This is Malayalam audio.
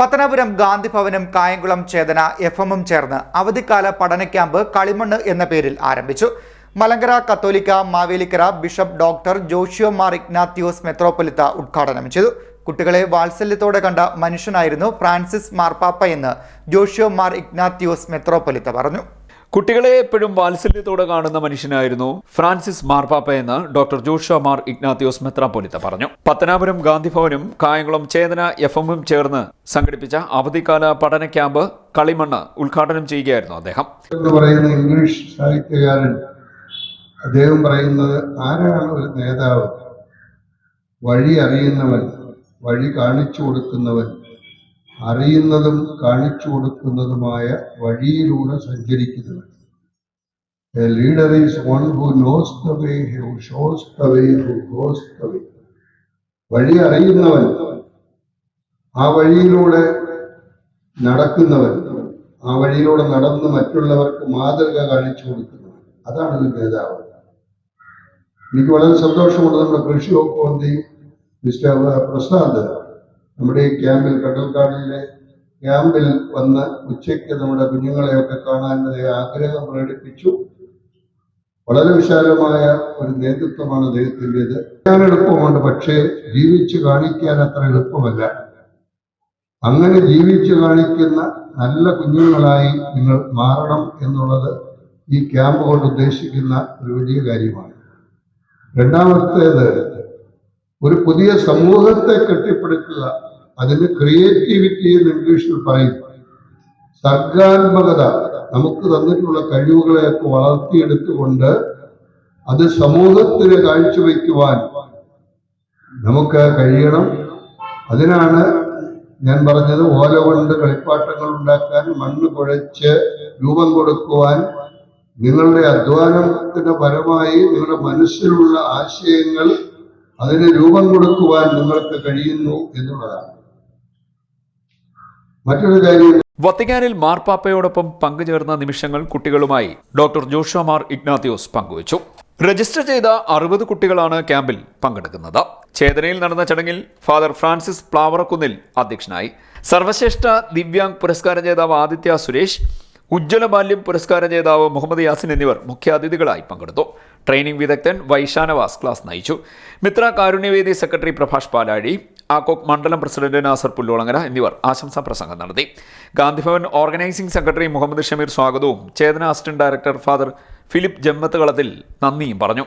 പത്തനാപുരം ഗാന്ധി ഭവനും കായംകുളം ചേതന എഫ് എമ്മും ചേർന്ന് അവധിക്കാല പഠന ക്യാമ്പ് കളിമണ്ണ് എന്ന പേരിൽ ആരംഭിച്ചു. മലങ്കര കത്തോലിക്ക മാവേലിക്കര ബിഷപ്പ് ഡോക്ടർ ജോഷിയോ മാർ ഇഗ്നാത്യോസ് മെത്രോപ്പൊലിത്ത ഉദ്ഘാടനം ചെയ്തു. കുട്ടികളെ വാത്സല്യത്തോടെ കണ്ട മനുഷ്യനായിരുന്നു ഫ്രാൻസിസ് മാർപ്പാപ്പ എന്ന് ജോഷിയോ മാർ ഇഗ്നാത്യോസ് മെത്രോപ്പൊലിത്ത പറഞ്ഞു. കുട്ടികളെ എപ്പോഴും വാത്സല്യത്തോടെ കാണുന്ന മനുഷ്യനായിരുന്നു ഫ്രാൻസിസ് മാർപ്പാപ്പ എന്ന് ഡോക്ടർ ജോഷ മാർ ഇഗ്നാത്തിയോസ് മെത്രാപ്പൊലിത്ത പറഞ്ഞു. പത്തനാപുരം ഗാന്ധിഭവനും കായംകുളം ചേതന എഫ് എമ്മും ചേർന്ന് സംഘടിപ്പിച്ച അവധിക്കാല പഠന ക്യാമ്പ് കളിമണ്ണ് ഉദ്ഘാടനം ചെയ്യുകയായിരുന്നു അദ്ദേഹം. എന്ന് പറയുന്ന ഇംഗ്ലീഷ് സാഹിത്യകാരൻ അദ്ദേഹം പറയുന്നത് ആരാണ് ഒരു നേതാവ്? വഴി അറിയുന്നവൻ വഴി കാണിച്ചു കൊടുക്കുന്നവൻ അറിയുന്നതും കാണിച്ചു കൊടുക്കുന്നതുമായ വഴിയിലൂടെ സഞ്ചരിക്കുന്നത് A leader is one who knows the way, who shows the way, who goes the way. വഴി അറിയുന്നവൻ ആ വഴിയിലൂടെ നടക്കുന്നവൻ ആ വഴിയിലൂടെ നടന്ന് മറ്റുള്ളവർക്ക് മാതൃക കാണിച്ചു കൊടുക്കുന്നവൻ. അതാണ് ഒരു നേതാവ്. എനിക്ക് വളരെ സന്തോഷമുണ്ട്. നമ്മുടെ കൃഷി വകുപ്പ് മന്ത്രി മിസ്റ്റർ പ്രസാദ് നമ്മുടെ ഈ ക്യാമ്പിൽ കണ്ടൽക്കാടിലെ ക്യാമ്പിൽ വന്ന് ഉച്ചയ്ക്ക് നമ്മുടെ കുഞ്ഞുങ്ങളെയൊക്കെ കാണാൻ ആഗ്രഹം പ്രകടിപ്പിച്ചു. വളരെ വിശാലമായ ഒരു നേതൃത്വമാണ് അദ്ദേഹത്തിന്റെത് ഞാൻ എളുപ്പമുണ്ട് പക്ഷേ ജീവിച്ചു കാണിക്കാൻ അത്ര എളുപ്പമല്ല. അങ്ങനെ ജീവിച്ചു കാണിക്കുന്ന നല്ല കുഞ്ഞുങ്ങളായി നിങ്ങൾ മാറണം എന്നുള്ളത് ഈ ക്യാമ്പ് കൊണ്ട് ഉദ്ദേശിക്കുന്ന ഒരു വലിയ കാര്യമാണ്. രണ്ടാമത്തേത് ഒരു പുതിയ സമൂഹത്തെ കെട്ടിപ്പടുക്കുക അതിന് ക്രിയേറ്റിവിറ്റി എന്ന് ഇംഗ്ലീഷിൽ പറയും. സർഗാത്മകത. നമുക്ക് തന്നിട്ടുള്ള കഴിവുകളെയൊക്കെ വളർത്തിയെടുത്തുകൊണ്ട് അത് സമൂഹത്തിന് കാഴ്ചവെക്കുവാൻ നമുക്ക് കഴിയണം. അതിനാണ് ഞാൻ പറഞ്ഞത് ഓല കൊണ്ട് കളിപ്പാട്ടങ്ങൾ ഉണ്ടാക്കാൻ മണ്ണ് കുഴച്ച് രൂപം കൊടുക്കുവാൻ. നിങ്ങളുടെ അധ്വാനത്തിന്റെ പരമായി നിങ്ങളുടെ മനസ്സിലുള്ള ആശയങ്ങൾ അതിന് രൂപം കൊടുക്കുവാൻ നിങ്ങൾക്ക് കഴിയുന്നു എന്നുള്ളതാണ്. മറ്റൊരു കാര്യം വത്തിക്കാനിൽ മാർപ്പാപ്പയോടൊപ്പം പങ്കുചേർന്ന നിമിഷങ്ങൾ കുട്ടികളുമായി ഡോക്ടർ ജോഷ മാർ ഇഗ്നാത്തിയോസ് പങ്കുവച്ചു. രജിസ്റ്റർ ചെയ്ത അറുപത് കുട്ടികളാണ് ക്യാമ്പിൽ പങ്കെടുക്കുന്നത്. ചേതനയിൽ നടന്ന ചടങ്ങിൽ ഫാദർ ഫ്രാൻസിസ് പ്ലാവറക്കുന്നിൽ അധ്യക്ഷനായി. സർവശ്രേഷ്ഠ ദിവ്യാംഗ് പുരസ്കാരം ജേതാവ് ആദിത്യ സുരേഷ് ഉജ്ജ്വല ബാല്യം പുരസ്കാര ജേതാവ് മുഹമ്മദ് യാസിൻ എന്നിവർ മുഖ്യാതിഥികളായി പങ്കെടുത്തു. ട്രെയിനിംഗ് വിദഗ്ധൻ വൈശാനവാസ് ക്ലാസ് നയിച്ചു. മിത്ര കാരുണ്യവേദി സെക്രട്ടറി പ്രഭാഷ് പാലാഴി ആക്കോക് മണ്ഡലം പ്രസിഡന്റ് നാസർ പുല്ലോളങ്ങര എന്നിവർ ആശംസാ പ്രസംഗം നടത്തി. ഗാന്ധിഭവൻ ഓർഗനൈസിംഗ് സെക്രട്ടറി മുഹമ്മദ് ഷമീർ സ്വാഗതവും Chethana assistant director father Philip Jammath Kalathil നന്ദിയും പറഞ്ഞു.